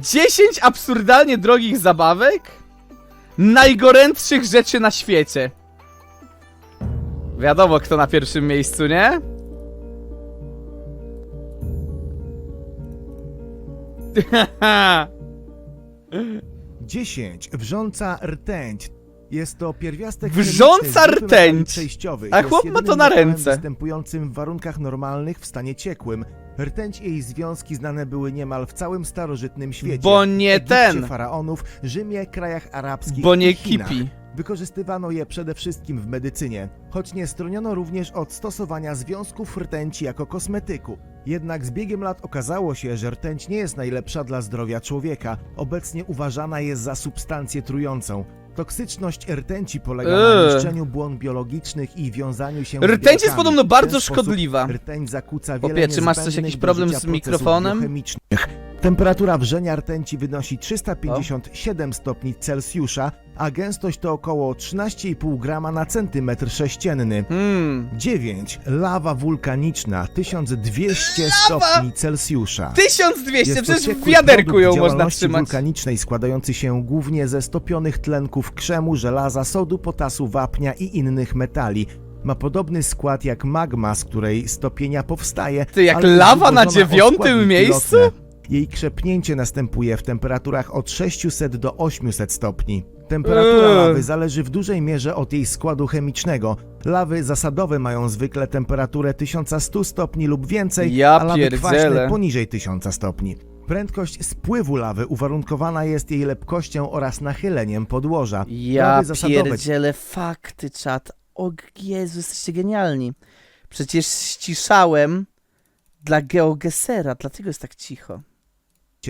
10 absurdalnie drogich zabawek? Najgorętszych rzeczy na świecie. Wiadomo, kto na pierwszym miejscu, nie? Haha. 10. Wrząca rtęć. Jest to pierwiastek Wrząca chemiczny z grupy metali rtęć. przejściowych. A Jest chłop ma to jedynym na metalem ręce. występującym w warunkach normalnych w stanie ciekłym. Rtęć i jej związki znane były niemal w całym starożytnym świecie. Bo nie Egipcie, ten. faraonów, Rzymie, krajach arabskich Bo nie i Chinach. kipi. Wykorzystywano je przede wszystkim w medycynie, choć nie stroniono również od stosowania związków rtęci jako kosmetyku. Jednak z biegiem lat okazało się, że rtęć nie jest najlepsza dla zdrowia człowieka. Obecnie uważana jest za substancję trującą. Toksyczność rtęci polega na Eee. niszczeniu błon biologicznych i wiązaniu się z Rtęć jest białkami. podobno W ten bardzo sposób szkodliwa. Rtęć zakłóca Popie, wiele czy masz coś, niezbędnych jakiś do problem życia z procesów mikrofonem? biochemicznych. Temperatura wrzenia rtęci wynosi 357 stopni Celsjusza, a gęstość to około 13,5 grama na centymetr sześcienny. Hmm. 9. Lawa wulkaniczna 1200 stopni Celsjusza. 1200, Jest to przecież w ciekły wiaderku produkt ją można działalności trzymać. wulkanicznej składający się głównie ze stopionych tlenków krzemu, żelaza, sodu, potasu, wapnia i innych metali. Ma podobny skład jak magma, z której stopienia powstaje. Ty, jak ale lawa na o dziewiątym składniki miejscu? lotne. Jej krzepnięcie następuje w temperaturach od 600 do 800 stopni. Temperatura Eee. lawy zależy w dużej mierze od jej składu chemicznego. Lawy zasadowe mają zwykle temperaturę 1100 stopni lub więcej, Ja a lawy pierdzielę. kwaśne poniżej 1000 stopni. Prędkość spływu lawy uwarunkowana jest jej lepkością oraz nachyleniem podłoża. Ja Lawy zasadowe pierdzielę fakty, czat. O Jezu, jesteście genialni. Przecież ściszałem dla GeoGesera, dlatego jest tak cicho.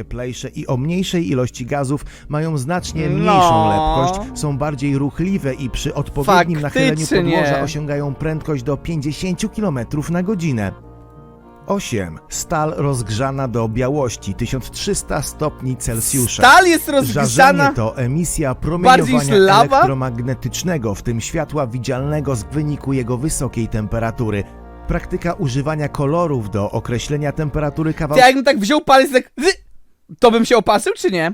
Cieplejsze i o mniejszej ilości gazów mają znacznie No. mniejszą lepkość, są bardziej ruchliwe i przy odpowiednim nachyleniu podłoża osiągają prędkość do 50 km na godzinę. 8. Stal rozgrzana do białości 1300 stopni Celsjusza. Stal jest Żarzenie rozgrzana. to emisja promieniowania elektromagnetycznego, w tym światła widzialnego z wyniku jego wysokiej temperatury. Praktyka używania kolorów do określenia temperatury kawałka jakbym tak wziął palec tak... To bym się opatrzył, czy nie?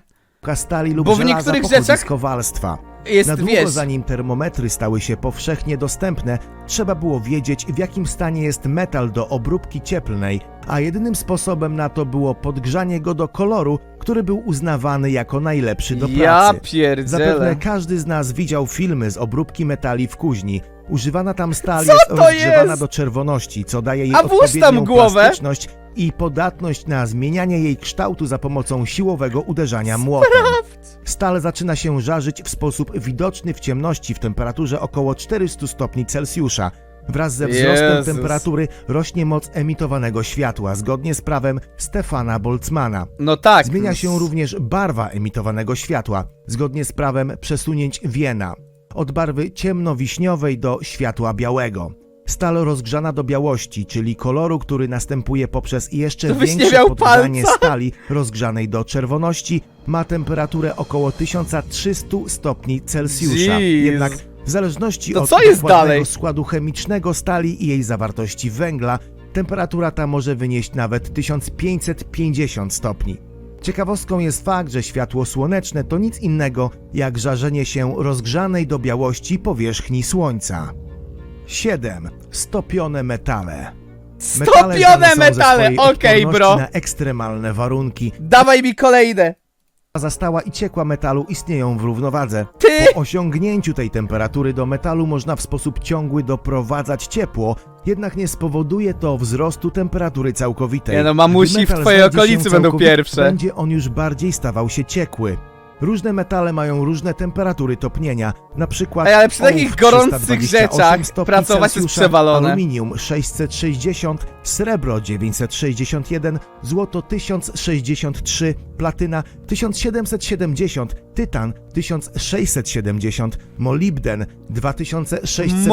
stali lub Bo w żelaza niektórych pochodzi rzeczach z kowalstwa. Jest, Na długo wiesz... zanim termometry stały się powszechnie dostępne, trzeba było wiedzieć w jakim stanie jest metal do obróbki cieplnej, a jedynym sposobem na to było podgrzanie go do koloru, który był uznawany jako najlepszy do Ja pracy. pierdzielę. Zapewne każdy z nas widział filmy z obróbki metali w kuźni. Używana tam stal Co jest to rozgrzewana jest? do czerwoności, co daje jej A włóż tam odpowiednią głowę. plastyczność i podatność na zmienianie jej kształtu za pomocą siłowego uderzania młotem. Stal zaczyna się żarzyć w sposób widoczny w ciemności w temperaturze około 400 stopni Celsjusza. Wraz ze wzrostem Jezus. temperatury rośnie moc emitowanego światła, zgodnie z prawem Stefana Boltzmana. No tak. Zmienia się również barwa emitowanego światła, zgodnie z prawem przesunięć Wiena, od barwy ciemnowiśniowej do światła białego. Stal rozgrzana do białości, czyli koloru, który następuje poprzez jeszcze nie większe miał podgrzanie palca. stali rozgrzanej do czerwoności, ma temperaturę około 1300 stopni Celsjusza. Jeez. Jednak w zależności To od co jest dokładnego dalej? składu chemicznego stali i jej zawartości węgla, temperatura ta może wynieść nawet 1550 stopni. Ciekawostką jest fakt, że światło słoneczne to nic innego jak żarzenie się rozgrzanej do białości powierzchni Słońca. 7. Stopione metale. Metale Stopione metale! swojej Okej, odporności bro. na ekstremalne warunki. Dawaj mi kolejne. Stała i ciekła metalu istnieją w równowadze. Ty! Po osiągnięciu tej temperatury do metalu można w sposób ciągły doprowadzać ciepło, jednak nie spowoduje to wzrostu temperatury całkowitej. Nie no, mamusi w twojej okolicy będą pierwsze. Będzie on już bardziej stawał się ciekły. Różne metale mają różne temperatury topnienia, na przykład Ej, ale przy takich gorących 328 rzeczach pracować jest przewalone. Aluminium 660, srebro 961, złoto 1063, platyna 1770, tytan 1670, molibden 2620.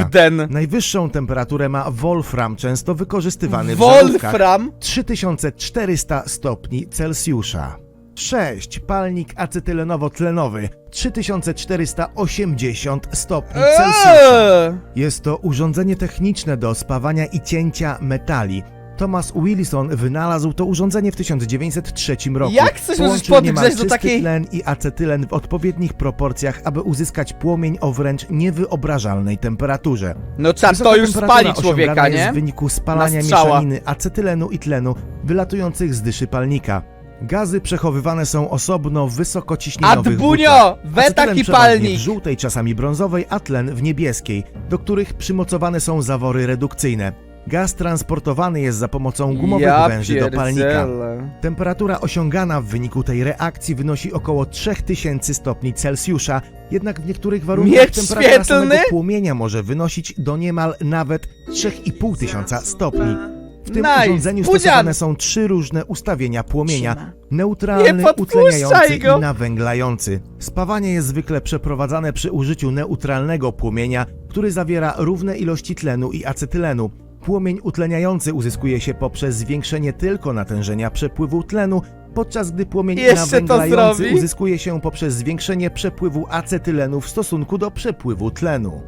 Molibden. Najwyższą temperaturę ma wolfram, często wykorzystywany w żarówkach. Wolfram. 3400 stopni Celsjusza. 6. Palnik acetylenowo-tlenowy 3480 stopni Celsjusza. Eee. Jest to urządzenie techniczne do spawania i cięcia metali. Thomas Wilson wynalazł to urządzenie w 1903 roku. Jak coś możesz Połączył podgrzeć do czysty takiej- tlen i acetylen w odpowiednich proporcjach, aby uzyskać płomień o wręcz niewyobrażalnej temperaturze. No Wysoka to już temperatura spali człowieka, osiągana jest nie? w wyniku spalania Na strzała. mieszaniny acetylenu i tlenu wylatujących z dyszy palnika. Gazy przechowywane są osobno w wysokociśnieniowych Adbunio! butlach. We Acetylen taki przeważnie palnik! w żółtej, czasami brązowej, a tlen w niebieskiej, do których przymocowane są zawory redukcyjne. Gaz transportowany jest za pomocą gumowych węży do palnika. pierdzielę. Temperatura osiągana w wyniku tej reakcji wynosi około 3000 stopni Celsjusza, jednak w niektórych warunkach Miecz temperatura świetlny? samego płomienia może wynosić do niemal nawet 3500 stopni. W tym Nice. urządzeniu Buzian! stosowane są trzy różne ustawienia płomienia. Siema. Neutralny, Nie podpuszczaj utleniający go! i nawęglający. Spawanie jest zwykle przeprowadzane przy użyciu neutralnego płomienia, który zawiera równe ilości tlenu i acetylenu. Płomień utleniający uzyskuje się poprzez zwiększenie tylko natężenia przepływu tlenu, podczas gdy płomień Jeszcze to nawęglający zrobi? uzyskuje się poprzez zwiększenie przepływu acetylenu w stosunku do przepływu tlenu.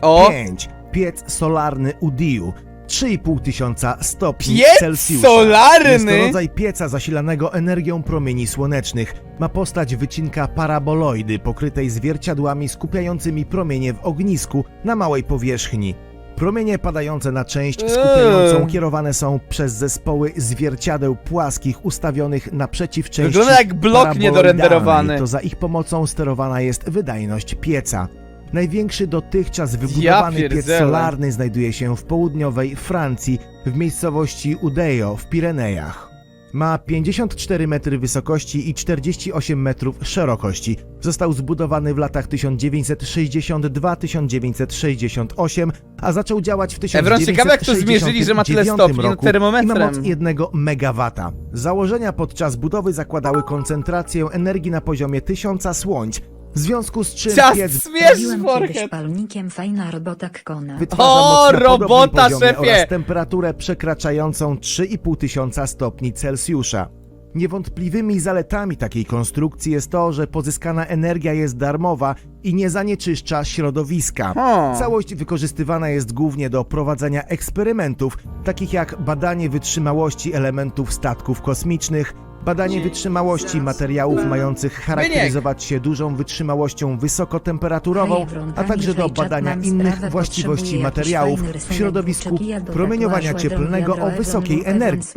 O! 5. Piec solarny UDIU. 3,5 tysiąca stopni Piec Celsjusza. solarny? Jest to rodzaj pieca zasilanego energią promieni słonecznych. Ma postać wycinka paraboloidy pokrytej zwierciadłami skupiającymi promienie w ognisku na małej powierzchni. Promienie padające na część skupiającą Eee. kierowane są przez zespoły zwierciadeł płaskich ustawionych naprzeciw części Wygląda jak blok paraboloidalnej. niedorenderowany. To za ich pomocą sterowana jest wydajność pieca. Największy dotychczas wybudowany piec pierdzielę. solarny znajduje się w południowej Francji, w miejscowości Udejo w Pirenejach. Ma 54 metry wysokości i 48 metrów szerokości. Został zbudowany w latach 1962-1968, a zaczął działać w Ewron, ciekawe jak to zmierzyli, że ma tyle 1969 stopni, no, roku i ma moc 1 megawata. Założenia podczas budowy zakładały koncentrację energii na poziomie 1000 słońc, w związku z czym Ciast piec smierz forehead! palnikiem, fajna robota kona. wytwarza O, moc na podobnym robota, poziomie szefie! oraz temperaturę przekraczającą 3,5 tysiąca stopni Celsjusza. Niewątpliwymi zaletami takiej konstrukcji jest to, że pozyskana energia jest darmowa i nie zanieczyszcza środowiska. Hmm. Całość wykorzystywana jest głównie do prowadzenia eksperymentów, takich jak badanie wytrzymałości elementów statków kosmicznych, badanie wytrzymałości materiałów mających charakteryzować się dużą wytrzymałością wysokotemperaturową, a także do badania innych właściwości materiałów w środowisku promieniowania cieplnego o wysokiej energii.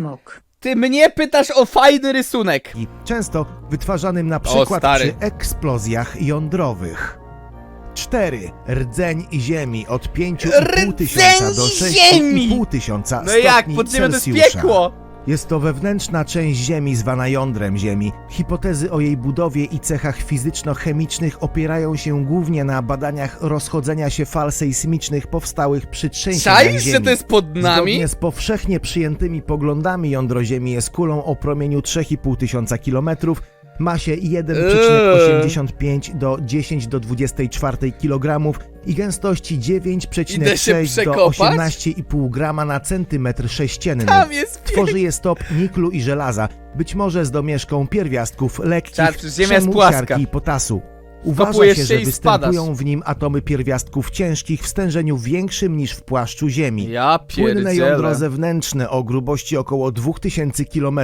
Ty mnie pytasz o fajny rysunek! często wytwarzanym na przykład stary. przy eksplozjach jądrowych. 4. Rdzeń ziemi od 5,5 tysiąca do ziemi! 6,5 tysiąca No jak? stopni Pod ziemią to jest Celsjusza. piekło! Jest to wewnętrzna część Ziemi zwana jądrem Ziemi. Hipotezy o jej budowie i cechach fizyczno-chemicznych opierają się głównie na badaniach rozchodzenia się fal sejsmicznych powstałych przy trzęsieniach Czaisz, Ziemi. że to jest pod nami? Zgodnie z powszechnie przyjętymi poglądami jądro Ziemi jest kulą o promieniu 3,5 tysiąca kilometrów, masie 1,85 do 10 do 24 kg i gęstości Idę się 9,6 do przekopać? 18,5 grama na centymetr sześcienny. Tam jest! Tworzy je stop niklu i żelaza, być może z domieszką pierwiastków lekkich, przecież Ziemia jest płaska. i potasu. Uważa się, się że i występują spadasz. w nim atomy pierwiastków ciężkich w stężeniu większym niż w płaszczu Ziemi. Ja Płynne jądro pierdzielę. zewnętrzne o grubości około 2000 km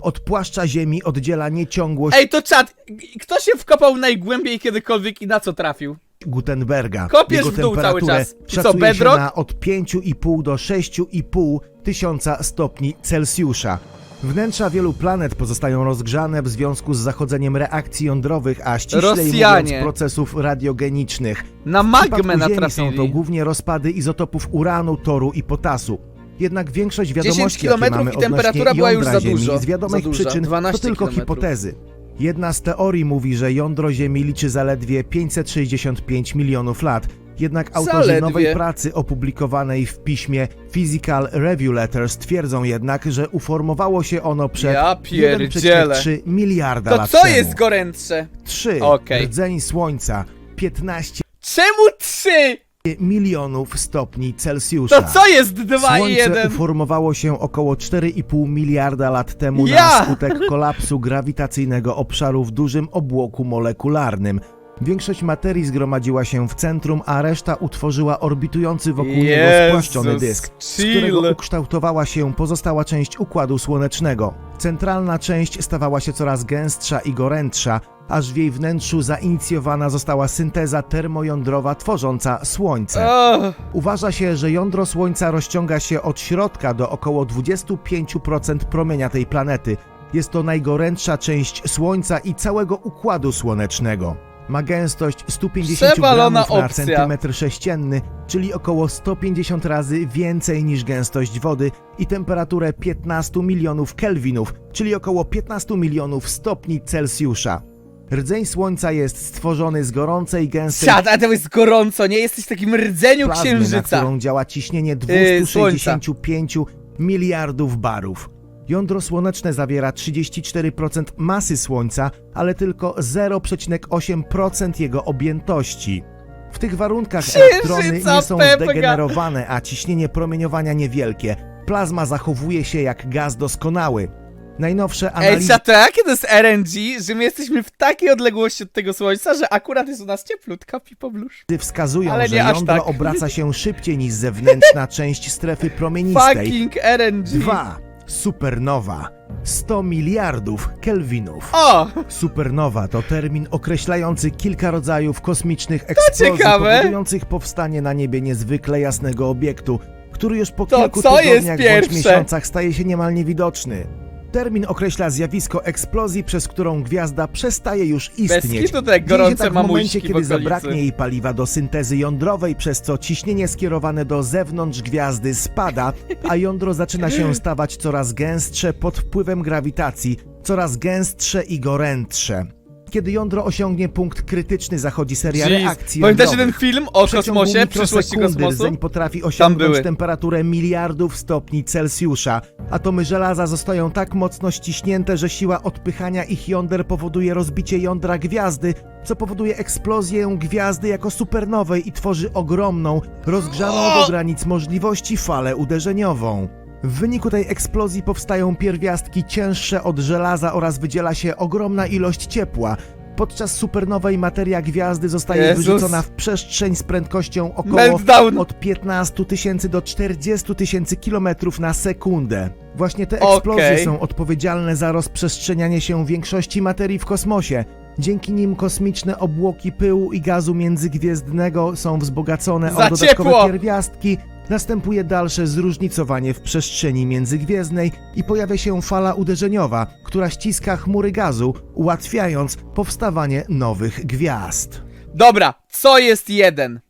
od płaszcza Ziemi oddziela nieciągłość Ej, to czad! Kto się wkopał najgłębiej kiedykolwiek i na co trafił? Gutenberga. Kopiesz Jego w dół cały temperaturę czas. I co, szacuje się bedrock? na od 5,5 do 6,5 tysiąca stopni Celsjusza. Wnętrza wielu planet pozostają rozgrzane w związku z zachodzeniem reakcji jądrowych, a ściślej Rosjanie. mówiąc procesów radiogenicznych. Na W magmę przypadku Ziemi są to natrafili. głównie rozpady izotopów uranu, toru i potasu. Jednak większość 10 wiadomości, jakie kilometrów mamy i temperatura była już jądra za dużo. Ziemi, z wiadomych Za dużo. przyczyn to 12 tylko kilometrów. hipotezy. Jedna z teorii mówi, że jądro Ziemi liczy zaledwie 565 milionów lat. Jednak autorzy Zaledwie. nowej pracy opublikowanej w piśmie Physical Review Letters twierdzą jednak, że uformowało się ono przed Ja pierdzielę. 1,3 miliarda To lat co temu. jest gorętsze? 3. Okej. Rdzeń Słońca 15 Czemu trzy? milionów stopni Celsjusza. To co jest dwa i Słońce jeden? uformowało się około 4,5 miliarda lat temu Ja! na skutek kolapsu grawitacyjnego obszaru w dużym obłoku molekularnym. Większość materii zgromadziła się w centrum, a reszta utworzyła orbitujący wokół niego Jezus, spłaszczony dysk, z chill. którego ukształtowała się pozostała część Układu Słonecznego. Centralna część stawała się coraz gęstsza i gorętsza, aż w jej wnętrzu zainicjowana została synteza termojądrowa tworząca Słońce. Uważa się, że jądro Słońca rozciąga się od środka do około 25% promienia tej planety. Jest to najgorętsza część Słońca i całego Układu Słonecznego. Ma gęstość 150 Przewalona gramów na opcja. centymetr sześcienny, czyli około 150 razy więcej niż gęstość wody i temperaturę 15 milionów kelwinów, czyli około 15 milionów stopni Celsjusza. Rdzeń Słońca jest stworzony z gorącej, gęstej siad, a to jest gorąco, nie? Jesteś w takim rdzeniu plazmy, na księżyca. którą działa ciśnienie Yy, 265 miliardów barów. Jądro słoneczne zawiera 34% masy Słońca, ale tylko 0,8% jego objętości. W tych warunkach elektrony nie są zdegenerowane, a ciśnienie promieniowania niewielkie. Plazma zachowuje się jak gaz doskonały. Najnowsze Ej, analizy czat, to jakie to jest RNG, że my jesteśmy w takiej odległości od tego słońca, że akurat jest u nas cieplutka, pipoblusz. wskazują, Ale że nie jądro tak. obraca się szybciej niż zewnętrzna część strefy promienistej. Fucking RNG. 2. Supernowa. 100 miliardów kelwinów. O! Supernowa to termin określający kilka rodzajów kosmicznych eksplozji ciekawe. powodujących powstanie na niebie niezwykle jasnego obiektu, który już po To kilku co jest tygodniach bądź pierwsze? miesiącach staje się niemal niewidoczny. Termin określa zjawisko eksplozji, przez którą gwiazda przestaje już istnieć. kitu te Dzieje się gorące tak w momencie, mamuśki w kiedy okolicy. zabraknie jej paliwa do syntezy jądrowej, przez co ciśnienie skierowane do zewnątrz gwiazdy spada, a jądro zaczyna się stawać coraz gęstsze pod wpływem grawitacji, coraz gęstsze i gorętsze. Kiedy jądro osiągnie punkt krytyczny, zachodzi seria Jeez. reakcji Pamiętacie ten jądrowych. film o W przeciągu kosmosie, przyszłości mikrosekundy kosmosu? rdzeń potrafi osiągnąć były. temperaturę miliardów stopni Celsjusza. Atomy żelaza zostają tak mocno ściśnięte, że siła odpychania ich jąder powoduje rozbicie jądra gwiazdy, co powoduje eksplozję gwiazdy jako supernowej i tworzy ogromną, rozgrzaną do granic możliwości falę uderzeniową. W wyniku tej eksplozji powstają pierwiastki cięższe od żelaza oraz wydziela się ogromna ilość ciepła. Podczas supernowej materia gwiazdy zostaje Jezus. wyrzucona w przestrzeń z prędkością około Meltdown. od 15 tysięcy do 40 tysięcy kilometrów na sekundę. Właśnie te eksplozje Okej. są odpowiedzialne za rozprzestrzenianie się większości materii w kosmosie. Dzięki nim kosmiczne obłoki pyłu i gazu międzygwiezdnego są wzbogacone Za o dodatkowe ciepło. pierwiastki. Następuje dalsze zróżnicowanie w przestrzeni międzygwiezdnej i pojawia się fala uderzeniowa, która ściska chmury gazu, ułatwiając powstawanie nowych gwiazd. Dobra, co jest jeden?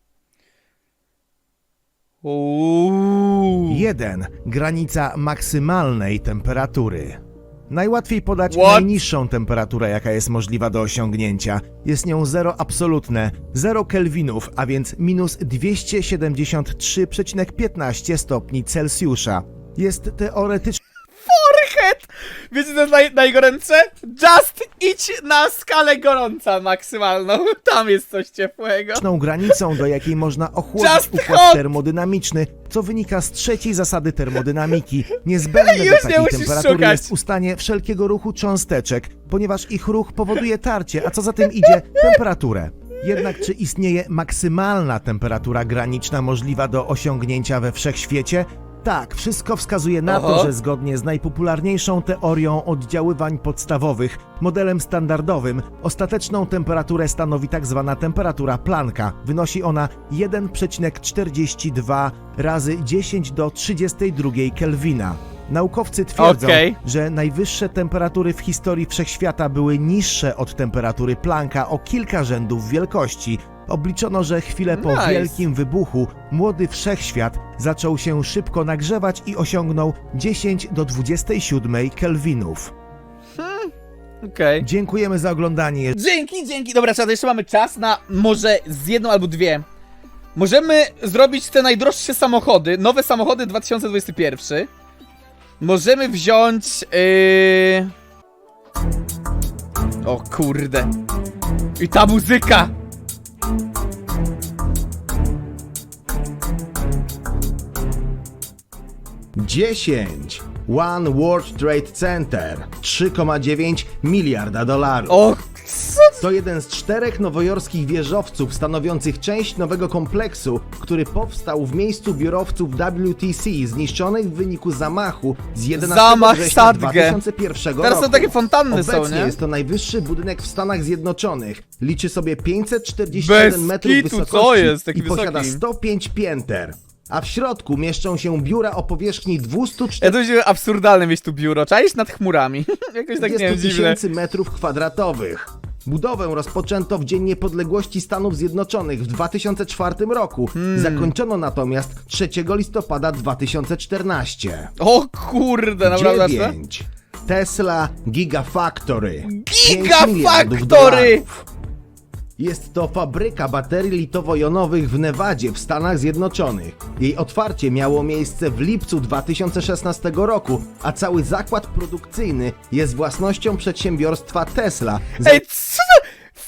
Uuu. 1. Granica maksymalnej temperatury. Najłatwiej podać What? najniższą temperaturę, jaka jest możliwa do osiągnięcia. Jest nią zero absolutne, 0 kelwinów, a więc minus 273,15 stopni Celsjusza. Jest teoretycznie! Wiecie co jest naj, najgorętsze? Just idź na skalę gorąca maksymalną. Tam jest coś ciepłego. granicą, do jakiej można ochłodzić Just układ hot! termodynamiczny, co wynika z trzeciej zasady termodynamiki. Niezbędne do nie takiej musisz temperatury szukać. jest ustanie wszelkiego ruchu cząsteczek, ponieważ ich ruch powoduje tarcie, a co za tym idzie temperaturę. Jednak czy istnieje maksymalna temperatura graniczna możliwa do osiągnięcia we wszechświecie? Tak, wszystko wskazuje na to, że zgodnie z najpopularniejszą teorią oddziaływań podstawowych, modelem standardowym, ostateczną temperaturę stanowi tak zwana temperatura Plancka. Wynosi ona 1,42 razy 10 do 32 Kelwina. Naukowcy twierdzą, Okej. że najwyższe temperatury w historii wszechświata były niższe od temperatury Plancka o kilka rzędów wielkości. Obliczono, że chwilę po Nice. wielkim wybuchu młody wszechświat zaczął się szybko nagrzewać i osiągnął 10 do 27 Kelwinów. Okej. Dziękujemy za oglądanie. Dzięki, dzięki. Dobra, czad, jeszcze mamy czas na może z jedną albo dwie. Możemy zrobić te najdroższe samochody, nowe samochody 2021. Możemy wziąć... Yy... O kurde. I ta muzyka! Dziesięć. One World Trade Center 3,9 miliarda dolarów. O, co To jeden z czterech nowojorskich wieżowców stanowiących część nowego kompleksu, który powstał w miejscu biurowców WTC zniszczonych w wyniku zamachu z 11 Zamach września Sadge. 2001 Teraz roku. są takie fontanny są, Obecnie nie? jest to najwyższy budynek w Stanach Zjednoczonych. Liczy sobie 541 Bez metrów kitu, co wysokości jest taki i posiada wysoki? 105 pięter. A w środku mieszczą się biura o powierzchni 240 Ja to będzie absurdalne mieć tu biuro. Czaisz nad chmurami. Jakoś tak, nie wiem, 40 dziwne. tysięcy metrów kwadratowych. Budowę rozpoczęto w Dzień Niepodległości Stanów Zjednoczonych w 2004 roku. Hmm. Zakończono natomiast 3 listopada 2014. O kurde, naprawdę aż tak? 9. Tesla Gigafactory. Gigafactory! 5 miliardów dolarów. Jest to fabryka baterii litowo-jonowych w Nevadzie w Stanach Zjednoczonych. Jej otwarcie miało miejsce w lipcu 2016 roku, a cały zakład produkcyjny jest własnością przedsiębiorstwa Tesla. Za...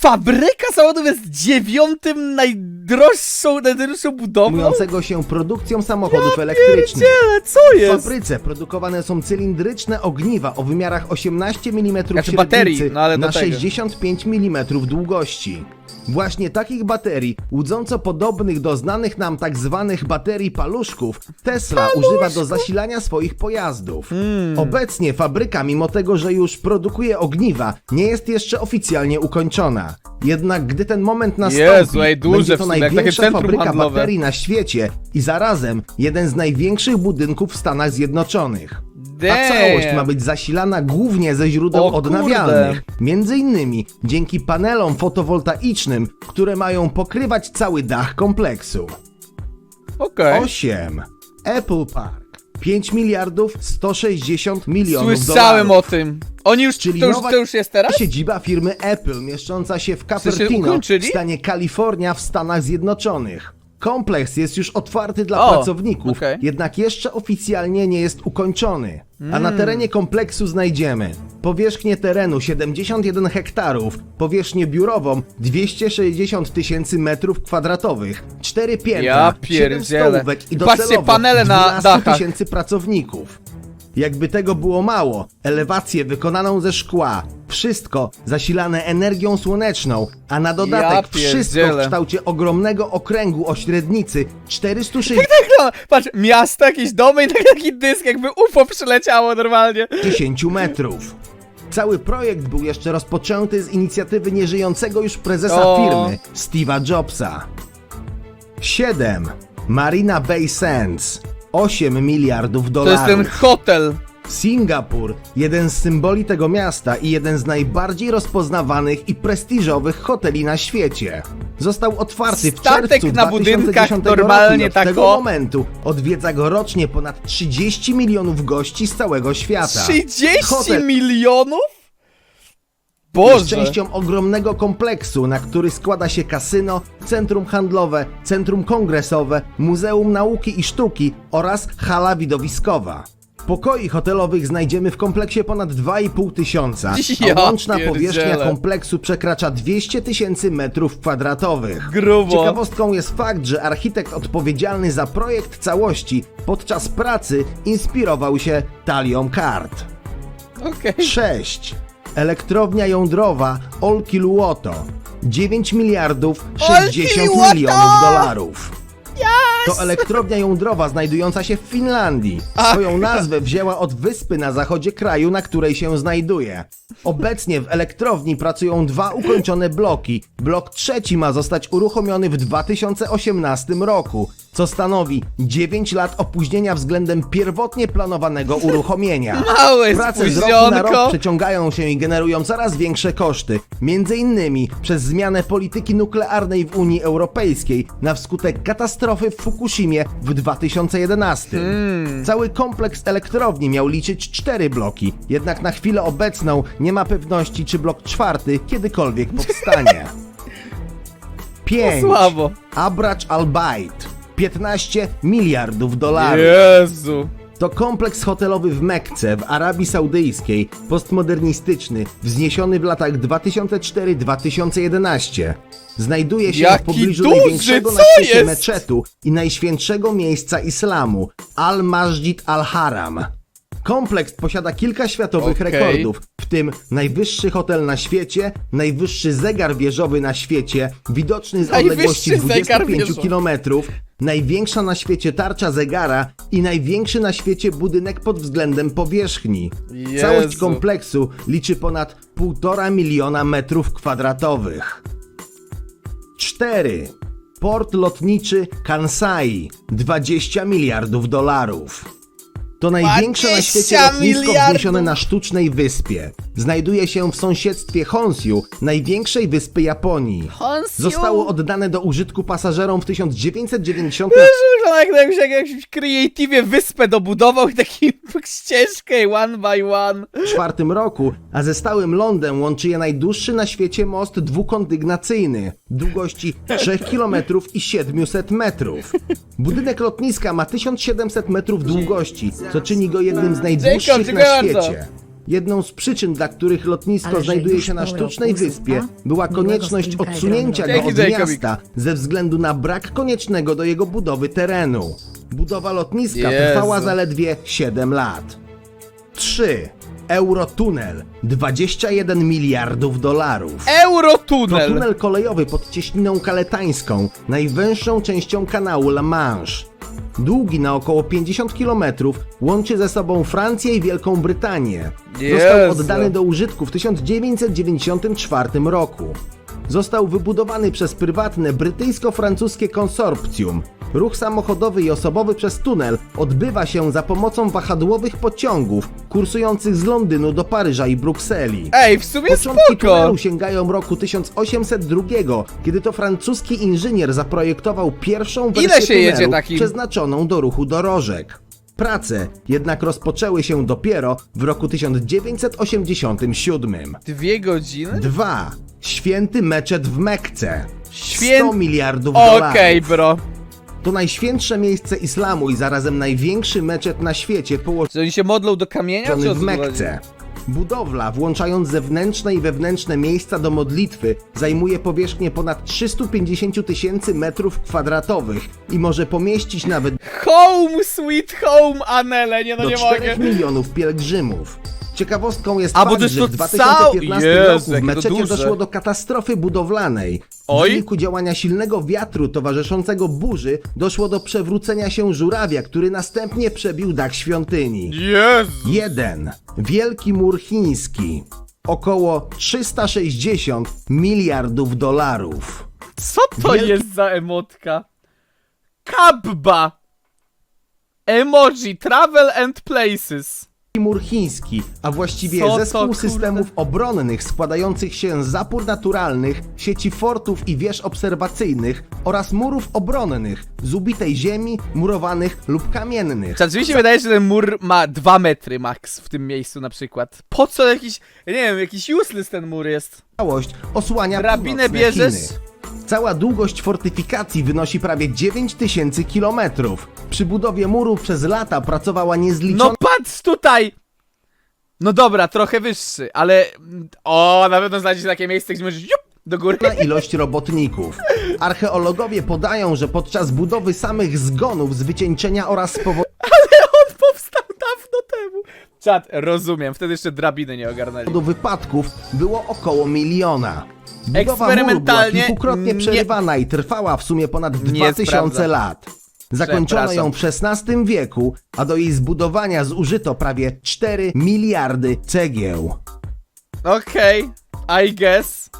Fabryka samochodów jest dziewiątym najdroższą, najdroższą budowlą? zajmującego się produkcją samochodów elektrycznych. Pierdziele, co W jest? fabryce produkowane są cylindryczne ogniwa o wymiarach 18 mm Znaczy średnicy baterii, no ale do na tego. 65 mm długości. Właśnie takich baterii, łudząco podobnych do znanych nam tak zwanych baterii paluszków, Tesla używa do zasilania swoich pojazdów. Hmm. Obecnie fabryka, mimo tego, że już produkuje ogniwa, nie jest jeszcze oficjalnie ukończona. Jednak gdy ten moment nastąpi, Jezu, ej, duże będzie w to sumie, jak takie największa centrum fabryka handlowe. baterii na świecie i zarazem jeden z największych budynków w Stanach Zjednoczonych. A całość ma być zasilana głównie ze źródeł O odnawialnych, między innymi dzięki panelom fotowoltaicznym, które mają pokrywać cały dach kompleksu. Okej. 8. Apple Park. 5 miliardów 160 milionów Słyszałem dolarów. o tym. Oni już, Czyli to już, nowa- to już jest teraz? Siedziba firmy Apple, mieszcząca się w sensie Cupertino ukończyli? w stanie Kalifornia w Stanach Zjednoczonych. Kompleks jest już otwarty dla O, pracowników, okej. jednak jeszcze oficjalnie nie jest ukończony. A na terenie kompleksu znajdziemy powierzchnię terenu 71 hektarów, powierzchnię biurową 260 tysięcy metrów kwadratowych, 4 piętra, Ja 7 pierdzielę. stołówek i Patrzcie, docelowo panele na 12 dachach. tysięcy pracowników. Jakby tego było mało, elewację wykonaną ze szkła, wszystko zasilane energią słoneczną, a na dodatek Ja wszystko pierdzielę. w kształcie ogromnego okręgu o średnicy 460 No, patrz, miasto, jakieś domy i tak taki dysk, jakby UFO przyleciało normalnie. metrów. Cały projekt był jeszcze rozpoczęty z inicjatywy nieżyjącego już prezesa O. firmy, Steve'a Jobsa. 7. Marina Bay Sands. 8 miliardów To dolarów. jest ten hotel. Singapur, jeden z symboli tego miasta i jeden z najbardziej rozpoznawanych i prestiżowych hoteli na świecie. Został otwarty w Statek czerwcu na budynkach 2010 normalnie roku i od tego momentu odwiedza go rocznie ponad 30 milionów gości z całego świata. 30 Hotel milionów? Jest Boże. częścią ogromnego kompleksu, na który składa się kasyno, centrum handlowe, centrum kongresowe, Muzeum Nauki i Sztuki oraz hala widowiskowa. Pokoi hotelowych znajdziemy w kompleksie ponad 2,5 tysiąca, Ja a łączna pierdzielę. powierzchnia kompleksu przekracza 200 tysięcy metrów kwadratowych. Grubo. Ciekawostką jest fakt, że architekt odpowiedzialny za projekt całości podczas pracy inspirował się talią kart. Okej. 6. Elektrownia jądrowa Olkiluoto. 9 miliardów 60 Olkiluoto! milionów dolarów. To elektrownia jądrowa znajdująca się w Finlandii. Swoją nazwę wzięła od wyspy na zachodzie kraju, na której się znajduje. Obecnie w elektrowni pracują dwa ukończone bloki. Blok trzeci ma zostać uruchomiony w 2018 roku, co stanowi 9 lat opóźnienia względem pierwotnie planowanego uruchomienia. Małe Prace z roku na rok spóźnionko. przeciągają się i generują coraz większe koszty. Między innymi przez zmianę polityki nuklearnej w Unii Europejskiej na wskutek katastrofy w Fukushimie w 2011. Hmm. Cały kompleks elektrowni miał liczyć cztery bloki, jednak na chwilę obecną nie ma pewności, czy blok czwarty kiedykolwiek powstanie. 5. Słabo. Abracz Al Bait. 15 miliardów dolarów. Jezu. To kompleks hotelowy w Mekce, w Arabii Saudyjskiej, postmodernistyczny, wzniesiony w latach 2004-2011. Znajduje się Jaki w pobliżu duży, największego na świecie jest? meczetu i najświętszego miejsca islamu Al-Masjid Al-Haram. Kompleks posiada kilka światowych Okej. rekordów, w tym najwyższy hotel na świecie, najwyższy zegar wieżowy na świecie, widoczny z Najwyższy odległości zegar 25 wieżowy. km, największa na świecie tarcza zegara i największy na świecie budynek pod względem powierzchni. Jezu. Całość kompleksu liczy ponad 1,5 miliona metrów kwadratowych. 4. Port lotniczy Kansai 20 miliardów dolarów. To największe na 20 świecie lotnisko wzniesione na sztucznej wyspie. Znajduje się w sąsiedztwie Honshu, największej wyspy Japonii. Honshu? Zostało oddane do użytku pasażerom w 1990 Wygląda jak jakbyś jak jakimś creative wyspę dobudował i takim ścieżkę one by one. czwartym roku, a ze stałym lądem łączy je najdłuższy na świecie most dwukondygnacyjny, długości 3 km i 700 metrów. Budynek lotniska ma 1700 metrów długości, co czyni go jednym z najdłuższych na świecie. Jedną z przyczyn, dla których lotnisko Ale że znajduje już się na po sztucznej wyspie, była miłego konieczność odsunięcia go od miasta ze względu na brak koniecznego do jego budowy terenu. Budowa lotniska Jezu. trwała zaledwie 7 lat. 3. Eurotunel 21 miliardów dolarów. To Eurotunel. tunel kolejowy pod cieśniną kaletańską, najwęższą częścią kanału La Manche. Długi na około 50 km, łączy ze sobą Francję i Wielką Brytanię. Został Jezu. oddany do użytku w 1994 roku. Został wybudowany przez prywatne brytyjsko-francuskie konsorpcjum. Ruch samochodowy i osobowy przez tunel odbywa się za pomocą wahadłowych pociągów kursujących z Londynu do Paryża i Brukseli. Ej, w sumie Początki spoko. tunelu sięgają roku 1802, kiedy to francuski inżynier zaprojektował pierwszą wersję Ile się jedzie tunelu takim? przeznaczoną do ruchu dorożek. Prace jednak rozpoczęły się dopiero w roku 1987. Dwie godziny? 2. Święty meczet w Mekce. Świę- 100 miliardów Okej, dolarów. bro. To najświętsze miejsce islamu i zarazem największy meczet na świecie położony Czy oni się modlą do kamienia, czy o w co chodzi? Mekce. Budowla, włączając zewnętrzne i wewnętrzne miejsca do modlitwy, zajmuje powierzchnię ponad 350 tysięcy metrów kwadratowych i może pomieścić nawet Home sweet home, Anele, nie no do nie 4 mogę. milionów pielgrzymów. Ciekawostką jest A, bo fakt, to jest że to w 2015 cał- roku w jakie to meczecie duże. doszło do katastrofy budowlanej. Oj. W wyniku działania silnego wiatru towarzyszącego burzy doszło do przewrócenia się żurawia, który następnie przebił dach świątyni. Jezu. 1. Wielki mur chiński. Około 360 miliardów dolarów. Co to Wielki- jest za emotka? Kabba. Emoji, travel and places. Mur chiński, a właściwie Co to, zespół kurde? systemów obronnych składających się z zapór naturalnych, sieci fortów i wież obserwacyjnych oraz murów obronnych z ubitej ziemi, murowanych lub kamiennych. Rzeczywiście wydaje się, że ten mur ma 2 metry max w tym miejscu na przykład. Po co jakiś, ja nie wiem, jakiś useless ten mur jest? Całość osłania Drabinę północne bierzesz? Chiny. Cała długość fortyfikacji wynosi prawie 9000 kilometrów. Przy budowie muru przez lata pracowała niezliczona No patrz tutaj! No dobra, trochę wyższy, ale... O, na pewno znajdziecie takie miejsce, gdzie możesz jup, do góry. ilość robotników. Archeologowie podają, że podczas budowy samych zgonów z wycieńczenia oraz z powodu On powstał dawno temu. Czad, rozumiem, wtedy jeszcze drabiny nie ogarnęli. wypadków było około miliona. Budowa muru była Eksperymentalnie kilkukrotnie nie- przerywana i trwała w sumie ponad Nie 2000 sprawdzam. lat. Zakończono ją w XVI wieku, a do jej zbudowania zużyto prawie 4 miliardy cegieł. Okej, I guess.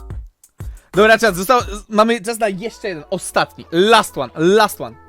Dobra, czad, zostało... Mamy czas na jeszcze jeden, ostatni, last one, last one.